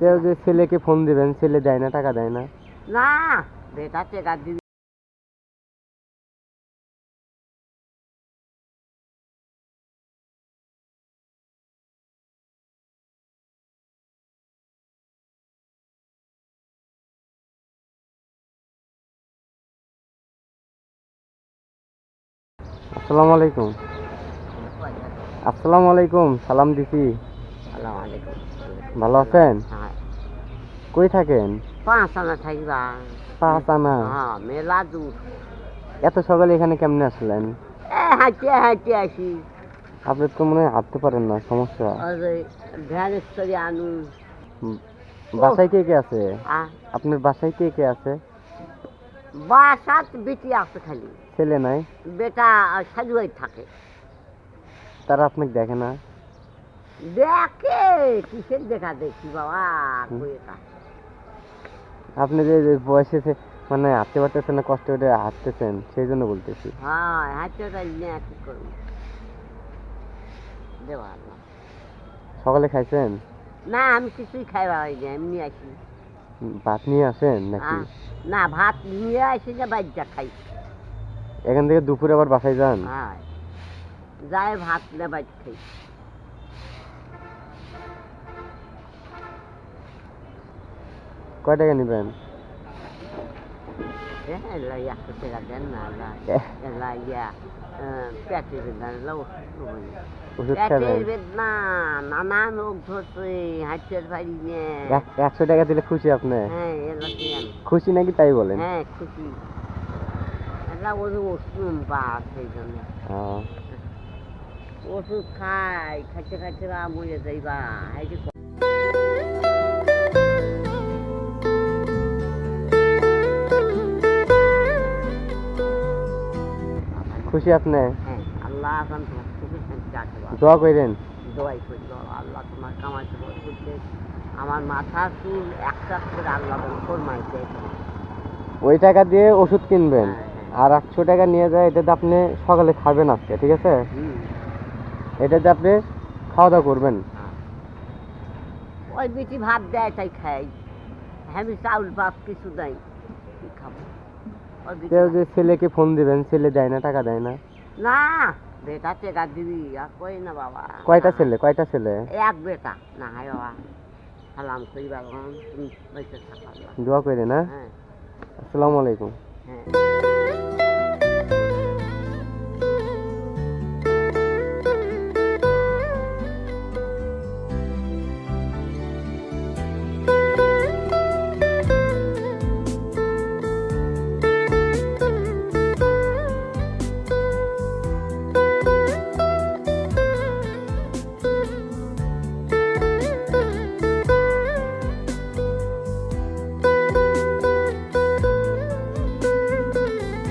কেউ যে ছেলেকে ফোন দিবেন ছেলে দেয় না টাকা দেয় না। না বেটা টেকা দিবি। আসসালামু আলাইকুম। আসসালামু আলাইকুম সালাম দিছি। আলাইকুম। ভালো আছেন? হ্যাঁ। কই থাকেন? পাঁচ আনা থাকবা। পাঁচ আনা হ্যাঁ মেলা দূর। এত সকালে এখানে কেমনে আসলেন? এ হাঁটতে হাঁটতে আসি। আপনি তো মনে হয় হাঁটতে পারেন না সমস্যা। করে আনু বাসায় কে কে আছে? আপনার বাসায় কে কে আছে? বাসাত বেটি আছে খালি। ছেলে নাই? বেটা সাজুয়াই থাকে। তারা আপনাকে দেখে না? দেখে কিসের দেখা দেখি বাবা? আপনি যে বয়সে মানে হাঁটতে পারতেছেন না কষ্ট করে হাঁটতেছেন সেই জন্য বলতেছি। হ্যাঁ হাঁটতে পারি না কি করব? সকালে খাইছেন? না আমি কিছুই খাইবা হয় না এমনি আসি। ভাত নিয়ে আসেন নাকি? না ভাত নিয়ে আসি না বাচ্চা খাই। এখান থেকে দুপুরে আবার বাসায় যান? হ্যাঁ যাই ভাত না বাজ খাই। পারি না এক- একশো টাকা দিলে খুশি আপনি? হ্যাঁ খুশি নাকি তাই বলেন? হ্যাঁ খুশি। ওষুধ সেই জন্য। ওষুধ খাই খাইতে খাইতে মরে যাইবা। খুশি আপনি? হ্যাঁ। আল্লাহ দোয়া করেন দোয়াই করি আল্লাহ তোমার কামাইতে করতে আমার মাথা চুল একটা করে আল্লাহ ওই টাকা দিয়ে ওষুধ কিনবেন। হ্যাঁ, আর একশো টাকা নিয়ে যায় এটাতে আপনি সকালে খাবেন আজকে ঠিক আছে? এটাতে আপনি খাওয়া দাওয়া করবেন। হ্যাঁ। ওই বেটি ভাত দেয় তাই খাই। আমি চাউল ভাত কিছু দেয় খাব। কেউ যে ছেলেকে ফোন দিবেন ছেলে দেয় না টাকা দেয় না। না বেটা টেকা দিবি আর কই না বাবা। কয়টা ছেলে কয়টা ছেলে? এক বেটা না হায় বাবা। সালাম করি বাবা তুমি দোয়া করে না হ্যাঁ। আসসালামু আলাইকুম। হ্যাঁ।